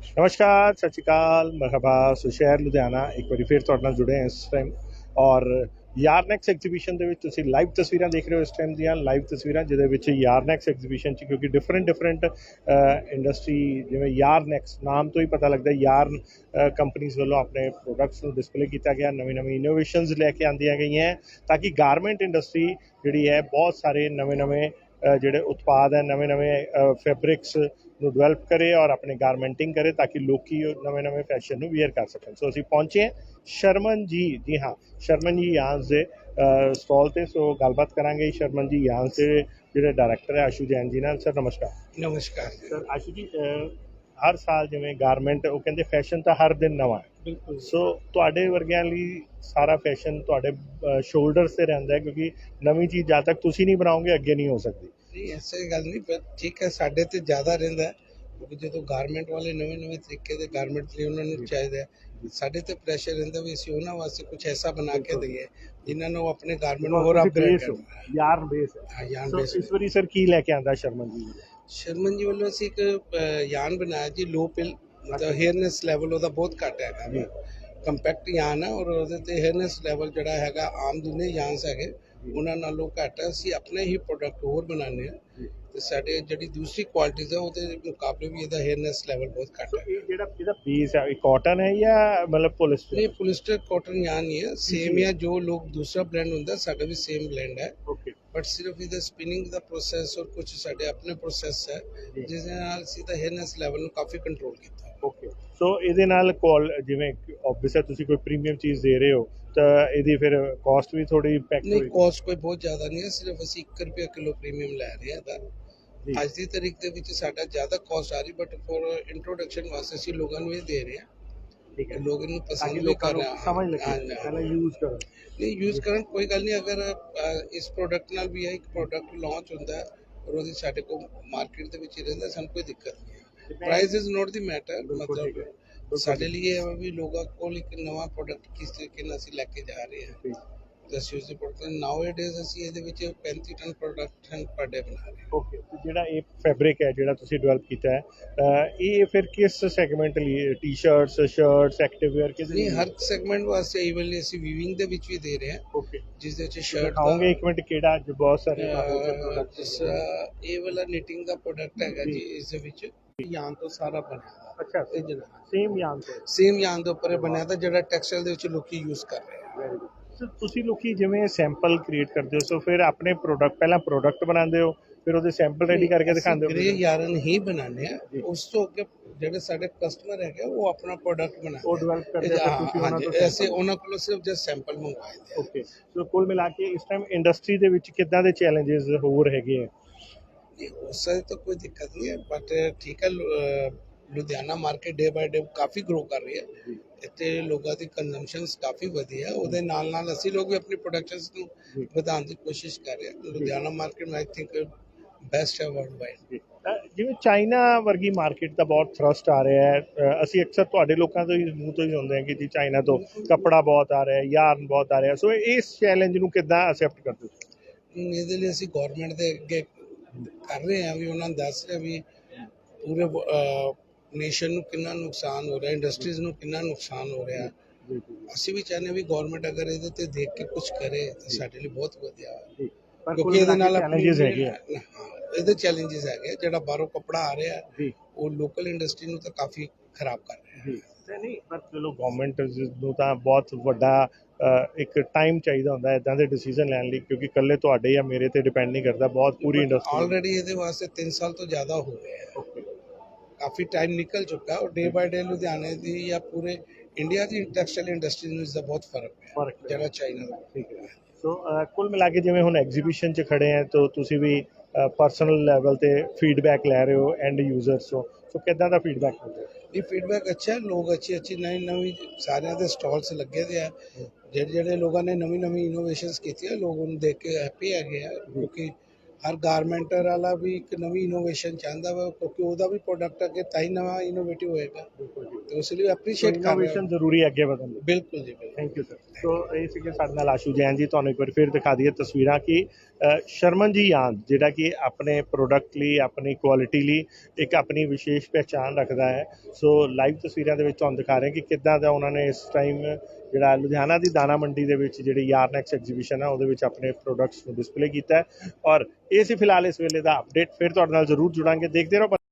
ਨਮਸਕਾਰ, ਸਤਿ ਸ਼੍ਰੀ ਅਕਾਲ। ਮਰਹਬਾ ਸੋ ਸ਼ਹਿਰ ਲੁਧਿਆਣਾ, ਇੱਕ ਵਾਰੀ ਫਿਰ ਤੁਹਾਡੇ ਨਾਲ ਜੁੜੇ ਹਾਂ ਇਸ ਟਾਈਮ ਔਰ ਯਾਰਨੈਕਸ ਐਗਜ਼ੀਬਿਸ਼ਨ ਦੇ ਵਿੱਚ ਤੁਸੀਂ ਲਾਈਵ ਤਸਵੀਰਾਂ ਦੇਖ ਰਹੇ ਹੋ ਇਸ ਟਾਈਮ ਦੀਆਂ ਲਾਈਵ ਤਸਵੀਰਾਂ ਜਿਹਦੇ ਵਿੱਚ ਯਾਰਨੈਕਸ ਐਗਜ਼ੀਬਿਸ਼ਨ ਚ ਕਿਉਂਕਿ ਡਿਫਰੈਂਟ ਡਿਫਰੈਂਟ ਇੰਡਸਟਰੀ ਜਿਵੇਂ ਯਾਰਨੈਕਸ ਨਾਮ ਤੋਂ ਹੀ ਪਤਾ ਲੱਗਦਾ ਯਾਰਨ ਕੰਪਨੀਆਂ ਵੱਲੋਂ ਆਪਣੇ ਪ੍ਰੋਡਕਟਸ ਨੂੰ ਡਿਸਪਲੇ ਕੀਤਾ ਗਿਆ, ਨਵੀਂ ਨਵੀਂ ਇਨੋਵੇਸ਼ਨਸ ਲੈ ਕੇ ਆਂਦੀਆਂ ਗਈਆਂ ਤਾਂ ਕਿ ਗਾਰਮੈਂਟ ਇੰਡਸਟਰੀ ਜਿਹੜੀ ਹੈ ਬਹੁਤ ਸਾਰੇ ਨਵੇਂ ਨਵੇਂ ਜਿਹੜੇ ਉਤਪਾਦ ਹੈ, ਨਵੇਂ ਨਵੇਂ ਫੈਬਰਿਕਸ ਨੂੰ ਡਿਵੈਲਪ ਕਰੇ ਔਰ ਆਪਣੇ ਗਾਰਮੈਂਟਿੰਗ ਕਰੇ ਤਾਂ ਕਿ ਲੋਕੀ ਉਹ ਨਵੇਂ ਨਵੇਂ ਫੈਸ਼ਨ ਨੂੰ ਵੀਅਰ ਕਰ ਸਕਣ। ਸੋ ਅਸੀਂ ਪਹੁੰਚੇ ਹਾਂ ਸ਼ਰਮਨ ਜੀ। ਜੀ ਹਾਂ ਸ਼ਰਮਨ ਜੀ ਯਾਂਸ ਦੇ ਸਟਾਲ ਤੇ। ਸੋ ਗੱਲਬਾਤ ਕਰਾਂਗੇ ਸ਼ਰਮਨ ਜੀ ਯਾਂਸ ਦੇ ਜਿਹੜੇ ਡਾਇਰੈਕਟਰ ਹੈ ਆਸ਼ੂ ਜੈਨ ਜੀ ਨਾਲ। ਸਰ ਨਮਸਕਾਰ। ਨਮਸਕਾਰ ਸਰ ਆਸ਼ੂ ਜੀ ਹਰ ਸਾਲ ਜਿਵੇਂ ਗਾਰਮੈਂਟ ਉਹ ਕਹਿੰਦੇ ਫੈਸ਼ਨ ਤਾਂ ਹਰ ਦਿਨ ਨਵਾਂ ਹੈ। ਬਿਲਕੁਲ ਸੋ ਤੁਹਾਡੇ ਵਰਗਿਆਂ ਲਈ ਸਾਰਾ ਫੈਸ਼ਨ ਤੁਹਾਡੇ ਸ਼ੋਲਡਰਸ ਤੇ ਰਹਿੰਦਾ ਹੈ ਕਿਉਂਕਿ ਨਵੀਂ ਚੀਜ਼ ਜਦ ਤੱਕ ਤੁਸੀਂ ਨਹੀਂ ਬਣਾਓਗੇ ਅੱਗੇ ਨਹੀਂ ਹੋ ਸਕਦੀ। ਨਹੀਂ ਐਸੀ ਗੱਲ ਨਹੀਂ ਪਰ ਠੀਕ ਹੈ ਸਾਡੇ ਤੇ ਜ਼ਿਆਦਾ ਰਹਿੰਦਾ ਹੈ, ਕਿਉਂਕਿ ਜਦੋਂ ਗਾਰਮੈਂਟ ਵਾਲੇ ਨਵੇਂ ਨਵੇਂ ਤਰੀਕੇ ਦੇ ਗਾਰਮੈਂਟ ਲਈ ਉਹਨਾਂ ਨੂੰ ਚਾਹੀਦਾ ਹੈ ਸਾਡੇ ਤੇ ਪ੍ਰੈਸ਼ਰ ਰਹਿੰਦਾ ਵੀ ਅਸੀਂ ਉਹਨਾਂ ਵਾਸਤੇ ਕੁਝ ਐਸਾ ਬਣਾ ਕੇ ਦਈਏ ਜਿਨ੍ਹਾਂ ਨੂੰ ਉਹ ਆਪਣੇ ਗਾਰਮੈਂਟ ਨੂੰ ਹੋਰ ਅਪਗ੍ਰੇਡ ਹੋ, ਕਰਨਾ ਯਾਰ ਬੇਸ ਹੈ। ਹਾਂ ਯਾਨ ਸੋ ਬੇਸ ਇਸ ਵਾਰੀ ਸਰ ਕੀ ਲੈ ਕੇ ਆਂਦਾ ਸ਼ਰਮਨ ਜੀ? ਸ਼ਰਮਨ ਜੀ ਵੱਲੋਂ ਅਸੀਂ ਇੱਕ ਯਾਨ ਬਣਾਇਆ ਜੀ ਲੋ ਪਿਲ ਮਤਲਬ ਹੇਅਰਨੈਸ ਲੈਵਲ ਉਹਦਾ ਬਹੁਤ ਘੱਟ ਹੈਗਾ। ਕੰਪੈਕਟ ਯਾਨ ਹੈ ਔਰ ਉਹਦੇ ਤੇ ਹੇਅਰਨੈਸ ਲੈਵਲ ਜਿਹੜਾ ਹੈਗਾ ਆਮ ਦੁਨੇ ਯਾਨਸ ਹੈਗੇ। ਉਹਨਾਂ ਨਾਲੋਂ ਘੱਟ ਹੈ। ਅਸੀਂ ਆਪਣੇ ਹੀ ਪ੍ਰੋਡਕਟ ਹੋਰ ਬਣਾਉਂਦੇ ਜੀ। ਤੇ ਸਾਡੇ ਜਿਹੜੀ ਦੂਸਰੀ ਕੁਆਲਿਟੀਜ਼ ਹੈ ਉਹਦੇ ਮੁਕਾਬਲੇ ਵੀ ਇਹਦਾ ਹੇਅਰਨੈਸ ਲੈਵਲ ਬਹੁਤ ਘੱਟ ਹੈ। ਇਹ ਜਿਹੜਾ ਇਹਦਾ ਬੇਸ ਹੈ ਇਹ ਕਾਟਨ ਹੈ ਜਾਂ ਮਤਲਬ ਪੋਲਿਸਟਰ ਇਹ ਪੋਲਿਸਟਰ ਕਾਟਨ ਯਾਨ ਹੀ ਹੈ। ਸੇਮ ਹੀ ਹੈ ਜੋ ਲੋਕ ਦੂਸਰਾ ਬਲੈਂਡ ਹੁੰਦਾ ਸਾਡਾ ਵੀ ਸੇਮ ਬਲੈਂਡ ਹੈ। ਓਕੇ ਬਟ ਸਿਰਫ ਇਹਦਾ ਸਪਿਨਿੰਗ ਦਾ ਪ੍ਰੋਸੈਸ ਔਰ ਕੁਝ ਸਾਡੇ ਆਪਣੇ ਪ੍ਰੋਸੈਸ ਹੈ। ਜਿਸ ਦੇ ਨਾਲ ਅਸੀਂ ਤਾਂ ਹੇਅਰਨੈਸ ਲੈਵਲ ਨੂੰ ਕਾਫੀ ਕੰਟਰੋਲ ਕੀਤਾ। ਓਕੇ ਸੋ ਇਹਦੇ ਨਾਲ ਕਾਲ ਜਿਵੇਂ ਆਬਵੀਅਸ ਹੈ ਤੁਸੀਂ ਕੋਈ ਪ੍ਰੀਮੀਅਮ ਚੀਜ਼ ਦੇ ਰਹੇ ਹੋ ਤਾਂ ਇਹਦੀ ਫਿਰ ਕਾਸਟ ਵੀ ਥੋੜੀ ਇੰਪੈਕਟ ਨਹੀਂ ਹੋਏਗੀ। ਕਾਸਟ ਕੋਈ ਬਹੁਤ ਜ਼ਿਆਦਾ ਨਹੀਂ ਹੈ ਸਿਰਫ ਅਸੀਂ 1 ਰੁਪਿਆ ਕਿਲੋ ਪ੍ਰੀਮੀਅਮ ਲੈ ਰਹੇ ਹਾਂ ਤਾਂ। ਅੱਜ ਦੀ ਤਾਰੀਖ ਦੇ ਵਿੱਚ ਸਾਡਾ ਜ਼ਿਆਦਾ ਕਾਸਟ ਆ ਰਹੀ ਬਟ ਫॉर ਇੰਟਰੋਡਕਸ਼ਨ ਵਾਸਤੇ ਅਸੀਂ ਲੋਕਾਂ ਨੂੰ ਇਹ ਦੇ ਰਹੇ ਹਾਂ। ਠੀਕ ਹੈ। ਲੋਕ ਇਹਨੂੰ ਤਾਂ ਕਿ ਪਸੰਦ ਵੀ ਲੋਕਾਂ ਕਰ ਨੂੰ ਰਹੇ ਹਨ ਸਮਝ ਲੱਗੇ ਹਾਂ। ਪਹਿਲਾਂ ਯੂਜ਼ ਕਰੋ ਨਹੀਂ ਯੂਜ਼ ਕਰਨ ਕੋਈ ਗੱਲ ਨਹੀਂ ਅਗਰ ਅ, ਇਸ ਪ੍ਰੋਡਕਟ ਨਾਲ ਵੀ ਹੈ ਇੱਕ ਪ੍ਰੋਡਕਟ ਲਾਂਚ ਹੁੰਦਾ ਹੈ ਔਰ ਉਹਦੀ ਸਾਡੇ ਕੋਲ ਮਾਰਕੀਟ ਦੇ ਵਿੱਚ ਹੀ ਰਹਿੰਦਾ ਸਾਨੂੰ ਕੋਈ ਦਿੱਕਤ ਨਹੀਂ ਹੈ। Price is not the matter ਬਿਲਕੁਲ ਠੀਕ ਹੈ। ਮਤਲਬ ਸਾਡੇ ਲਈ ਇਹ ਹੈ ਵੀ ਲੋਕਾਂ ਕੋਲ ਇੱਕ ਨਵਾਂ ਪ੍ਰੋਡਕਟ ਕਿਸ ਤਰੀਕੇ ਨਾਲ ਅਸੀਂ ਲੈ ਕੇ ਜਾ ਰਹੇ ਹਾਂ ਦਸ use the product now it is ਅਸੀਂ ਇਹਦੇ ਵਿੱਚ 35 ਟਨ ਪ੍ਰੋਡਕਸ਼ਨ ਪਰ ਡੇ ਬਣਾ ਰਹੇ ਹਾਂ ਓਕੇ ਜਿਹੜਾ ਇਹ ਫੈਬਰਿਕ ਹੈ ਜਿਹੜਾ ਤੁਸੀਂ ਡਿਵੈਲਪ ਕੀਤਾ ਹੈ ਇਹ ਫਿਰ ਕਿਸ ਸੈਗਮੈਂਟ ਲਈ ਟੀ-ਸ਼ਰਟਸ ਸ਼ਰਟਸ ਐਕਟਿਵ ਵੇਅਰ ਕਿਸ ਨਹੀਂ ਹਰ ਸੈਗਮੈਂਟ ਵਾਸਤੇ ਈਵਨ ਅਸੀਂ ਵੀਵਿੰਗ ਦੇ ਵਿੱਚ ਵੀ ਦੇ ਰਹੇ ਹਾਂ ਓਕੇ ਜਿਸ ਦੇ ਵਿੱਚ ਸ਼ਰਟ ਦਿਖਾਓਗੇ ਇੱਕ ਮਿੰਟ ਕਿਹੜਾ ਅੱਜ ਬਹੁਤ ਸਾਰੇ ਜਿਸ ਤਰ੍ਹਾਂ ਇਹ ਵਾਲਾ ਨਿਟਿੰਗ ਦਾ ਪ੍ਰੋਡਕਟ ਹੈਗਾ ਜੀ। ਜੀ ਇਸ ਦੇ ਵਿੱਚ ਯਾਨ ਤੋਂ ਸਾਰਾ ਬਣਿਆ ਅੱਛਾ ਇਹ ਜਿਹੜਾ ਸੇਮ ਯਾਨ ਤੋਂ? ਸੇਮ ਯਾਨ ਦੇ ਉੱਪਰ ਇਹ ਬਣਿਆ ਤਾਂ ਜਿਹੜਾ ਟੈਕਸਟਾਈਲ ਦੇ ਵਿੱਚ ਲੋਕੀ ਯੂਜ਼ ਕਰ ਰਹੇ ਆ। ਵੈਰੀ ਗੁੱਡ ਸੋ ਤੁਸੀਂ ਲੋਕੀ ਜਿਵੇਂ ਸੈਂਪਲ ਕ੍ਰੀਏਟ ਕਰਦੇ ਹੋ ਸੋ ਫਿਰ ਆਪਣੇ ਪ੍ਰੋਡਕਟ ਪਹਿਲਾਂ ਪ੍ਰੋਡਕਟ ਬਣਾਉਂਦੇ ਹੋ ਫਿਰ ਉਹਦੇ ਸੈਂਪਲ ਰੈਡੀ ਕਰਕੇ ਦਿਖਾਉਂਦੇ ਗ੍ਰੇ ਹੋ ਯਾਰਨ ਹੀ ਬਣਾਉਂਦੇ ਆ ਜੀ। ਉਸ ਤੋਂ ਅੱਗੇ ਜਿਹੜੇ ਸਾਡੇ ਕਸਟਮਰ ਹੈਗੇ ਆ, ਉਹ ਆਪਣਾ ਪ੍ਰੋਡਕਟ ਉਹ ਬਣਾਉਂਦੇ ਡਿਵੈਲਪ ਕਰਦੇ ਆ ਹੋ ਫਿਰ ਤੁਸੀਂ ਉਹਨਾਂ ਹਾਂਜੀ ਤੋਂ ਐਸੇ ਉਹਨਾਂ ਕੋਲੋਂ ਸਿਰਫ ਜਸਟ ਸੈਂਪਲ ਮੰਗਵਾਏ ਦੇ ਆ। ਓਕੇ ਸੋ ਕੁੱਲ ਮਿਲਾ ਕੇ ਇਸ ਟਾਈਮ ਇੰਡਸਟਰੀ ਦੇ ਵਿੱਚ ਕਿੱਦਾਂ ਦੇ ਚੈਲੰਜਸ ਹੋਰ ਹੈਗੇ ਆ? ਉਸ ਤਾਂ ਕੋਈ ਦਿੱਕਤ ਨਹੀਂ ਹੈ ਬਟ ਠੀਕ ਹੈ Ludhiana market day by day coffee grow ਕਰ ਰਹੀ ਹੈ। ਇੱਥੇ ਲੋਕਾਂ ਦੀ ਕੰਜ਼ੰਪਸ਼ਨਸ ਕਾਫੀ ਵਧੀ ਹੈ। ਉਹਦੇ ਨਾਲ ਨਾਲ ਅਸੀਂ ਲੋਕ ਵੀ ਆਪਣੀ ਪ੍ਰੋਡਕਸ਼ਨਸ ਨੂੰ। ਵਧਾਉਣ ਦੀ ਕੋਸ਼ਿਸ਼ ਕਰ ਰਹੇ ਹਾਂ। Ludhiana market I think best ਹੈ ਵਰਲਡ ਵਾਈਡ ਜਿਵੇਂ ਚਾਈਨਾ ਵਰਗੀ ਮਾਰਕੀਟ ਦਾ ਬਹੁਤ ਥਰਸਟ ਆ ਰਿਹਾ ਹੈ। ਅਸੀਂ ਅਕਸਰ ਤੁਹਾਡੇ ਲੋਕਾਂ ਤੋਂ ਹੀ ਮੂੰਹ ਤੋਂ ਹੀ ਸੁਣਦੇ ਹਾਂ ਕਿ ਜੀ ਚਾਈਨਾ ਤੋਂ ਕੱਪੜਾ ਬਹੁਤ ਆ ਰਿਹਾ ਹੈ ਯਾਰਨ ਬਹੁਤ ਆ ਰਿਹਾ ਸੋ ਇਸ ਚੈਲੰਜ ਨੂੰ ਕਿੱਦਾਂ ਅਸੈਪਟ ਕਰਦੇ ਹੋ? ਇਹਦੇ ਲਈ ਅਸੀਂ ਗਵਰਨਮੈਂਟ ਦੇ ਅੱਗੇ ਕਰ ਰਹੇ ਹਾਂ ਵੀ ਉਹਨਾਂ ਨੂੰ ਦੱਸ ਰਹੇ ਵੀ ਪੂਰੇ ਨੇਸ਼ਨ ਨੂੰ ਕਿੰਨਾ ਨੁਕਸਾਨ ਹੋ ਰਿਹਾ ਇੰਡਸਟਰੀਜ਼ ਨੂੰ ਕਿੰਨਾ ਨੁਕਸਾਨ ਹੋ ਰਿਹਾ। ਅਸੀਂ ਵੀ ਚਾਹੁੰਦੇ ਵੀ ਗਵਰਨਮੈਂਟ ਅਗਰ ਇਹਦੇ ਤੇ ਦੇਖ ਕੇ ਕੁਝ ਕਰੇ ਤਾਂ ਸਾਡੇ ਲਈ ਬਹੁਤ ਵਧੀਆ ਹੈ ਕਿਉਂਕਿ ਇਹਦੇ ਨਾਲ ਚੈਲੰਜਸ ਹੈਗੇ ਆ। ਇਹਦੇ ਚੈਲੰਜਸ ਹੈਗੇ ਆ। ਜਿਹੜਾ ਬਾਹਰੋਂ ਕੱਪੜਾ ਆ ਰਿਹਾ ਉਹ ਲੋਕਲ ਇੰਡਸਟਰੀ ਨੂੰ ਤਾਂ ਕਾਫੀ ਖਰਾਬ ਕਰ ਰਿਹਾ। ਹੈ ਨਹੀਂ ਪਰ ਚਲੋ ਗਵਰਨਮੈਂਟ ਨੂੰ ਤਾਂ ਬਹੁਤ ਵੱਡਾ ਇੱਕ ਟਾਈਮ ਚਾਹੀਦਾ ਹੁੰਦਾ ਇਦਾਂ ਦੇ ਡਿਸੀਜਨ ਲੈਣ ਲਈ ਕਿਉਂਕਿ ਇਕੱਲੇ ਤੁਹਾਡੇ ਜਾਂ ਮੇਰੇ ਤੇ ਡਿਪੈਂਡ ਨਹੀਂ ਕਰਦਾ ਬਹੁਤ ਪੂਰੀ ਇੰਡਸਟਰੀ ਆਲਰੇਡੀ ਇਹਦੇ ਵਾਸਤੇ 3 ਸਾਲ ਤੋਂ ਜ਼ਿਆਦਾ ਹੋ ਗਏ ਹੈ ਕਾਫੀ ਟਾਈਮ ਨਿਕਲ ਚੁੱਕਾ। ਔਰ ਡੇ ਬਾਏ ਡੇ ਲੁਧਿਆਣੇ ਦੀ ਜਾਂ ਪੂਰੇ ਇੰਡੀਆ ਦੀ ਟੈਕਸਟਾਈਲ ਇੰਡਸਟਰੀ ਨੂੰ ਇਸ ਦਾ ਬਹੁਤ ਫ਼ਰਕ ਹੈ। ਜਿਹੜਾ ਚਾਈਨਾ ਦਾ। ਠੀਕ ਹੈ। ਸੋ ਕੁੱਲ ਮਿਲਾ ਕੇ ਜਿਵੇਂ ਹੁਣ ਐਗਜ਼ੀਬਿਸ਼ਨ 'ਚ ਖੜੇ ਆ ਤਾਂ ਤੁਸੀਂ ਵੀ ਪਰਸਨਲ ਲੈਵਲ ਤੇ ਫੀਡਬੈਕ ਲੈ ਰਹੇ ਹੋ ਐਂਡ ਯੂਜ਼ਰਸ ਤੋਂ। ਸੋ ਕਿੱਦਾਂ ਦਾ ਫੀਡਬੈਕ ਮਿਲਦਾ ਹੈ ਇਹ ਫੀਡਬੈਕ ਅੱਛਾ ਹੈ ਲੋਕ ਅੱਛੀ ਅੱਛੀ ਨਵੀਂ ਨਵੀਂ ਸਾਰਿਆਂ ਦੇ ਸਟਾਲਸ ਲੱਗੇ ਦੇ ਆ। ਜਿਹੜੇ ਜਿਹੜੇ ਲੋਕਾਂ ਨੇ ਨਵੀਂ ਨਵੀਂ ਇਨੋਵੇਸ਼ਨਸ ਕੀਤੀਆਂ ਲੋਕ ਉਹਨੂੰ ਦੇਖ ਕੇ ਹੈਪੀ ਹੈਗੇ ਆ ਕਿਉਂਕਿ ਹਰ ਗਾਰਮੈਂਟਰ ਵਾਲਾ ਵੀ ਇੱਕ ਨਵੀਂ ਇਨੋਵੇਸ਼ਨ ਚਾਹੁੰਦਾ ਵਾ, ਕਿਉਂਕਿ ਉਹਦਾ ਵੀ ਪ੍ਰੋਡਕਟ ਅੱਗੇ ਤਾਂ ਹੀ ਨਵਾਂ ਇਨੋਵੇਟਿਵ ਹੋਏਗਾ। ਲਈ ਐਪਰੀਸ਼ੀਏਟ ਕਰ ਰਹੇ ਇਨੋਵੇਸ਼ਨ ਹਾਂ ਜ਼ਰੂਰੀ ਹੈ ਅੱਗੇ ਵਧਣ ਲਈ। ਬਿਲਕੁਲ ਜੀ ਬਿਲਕੁਲ। ਥੈਂਕ ਯੂ ਸਰ ਸੋ ਇਹ ਸੀਗੇ ਸਾਡੇ ਨਾਲ ਆਸ਼ੂ ਜੈਨ ਜੀ ਤੁਹਾਨੂੰ ਇੱਕ ਵਾਰ ਫਿਰ ਦਿਖਾ ਦਈਏ ਤਸਵੀਰਾਂ ਕਿ ਅ, ਸ਼ਰਮਨ ਜੀ ਯਾਨ ਜਿਹੜਾ ਕਿ ਆਪਣੇ ਪ੍ਰੋਡਕਟ ਲਈ ਆਪਣੀ ਕੁਆਲਿਟੀ ਲਈ ਇੱਕ ਆਪਣੀ ਵਿਸ਼ੇਸ਼ ਪਹਿਚਾਣ ਰੱਖਦਾ ਹੈ। ਸੋ ਲਾਈਵ ਤਸਵੀਰਾਂ ਦੇ ਵਿੱਚ ਤੁਹਾਨੂੰ ਦਿਖਾ ਰਹੇ ਹਾਂ ਕਿ ਕਿੱਦਾਂ ਦਾ ਉਹਨਾਂ ਨੇ ਇਸ ਟਾਈਮ ਜਿਹੜਾ ਲੁਧਿਆਣਾ ਦੀ ਦਾਣਾ ਮੰਡੀ ਦੇ ਵਿੱਚ ਜਿਹੜੀ ਯਾਰਨੈਕਸ ਐਗਜ਼ੀਬਿਸ਼ਨ ਹੈ ਉਹਦੇ ਵਿੱਚ ਆਪਣੇ ਪ੍ਰੋਡਕਟਸ ਨੂੰ ਡਿਸਪਲੇ ਕੀਤਾ ਹੈ। ਔਰ ਇਹ ਸੀ ਫਿਲਹਾਲ ਇਸ ਵੇਲੇ ਦਾ ਅਪਡੇਟ ਫਿਰ ਤੁਹਾਡੇ ਨਾਲ ਜ਼ਰੂਰ ਜੁੜਾਂਗੇ। ਦੇਖਦੇ ਰਹੋ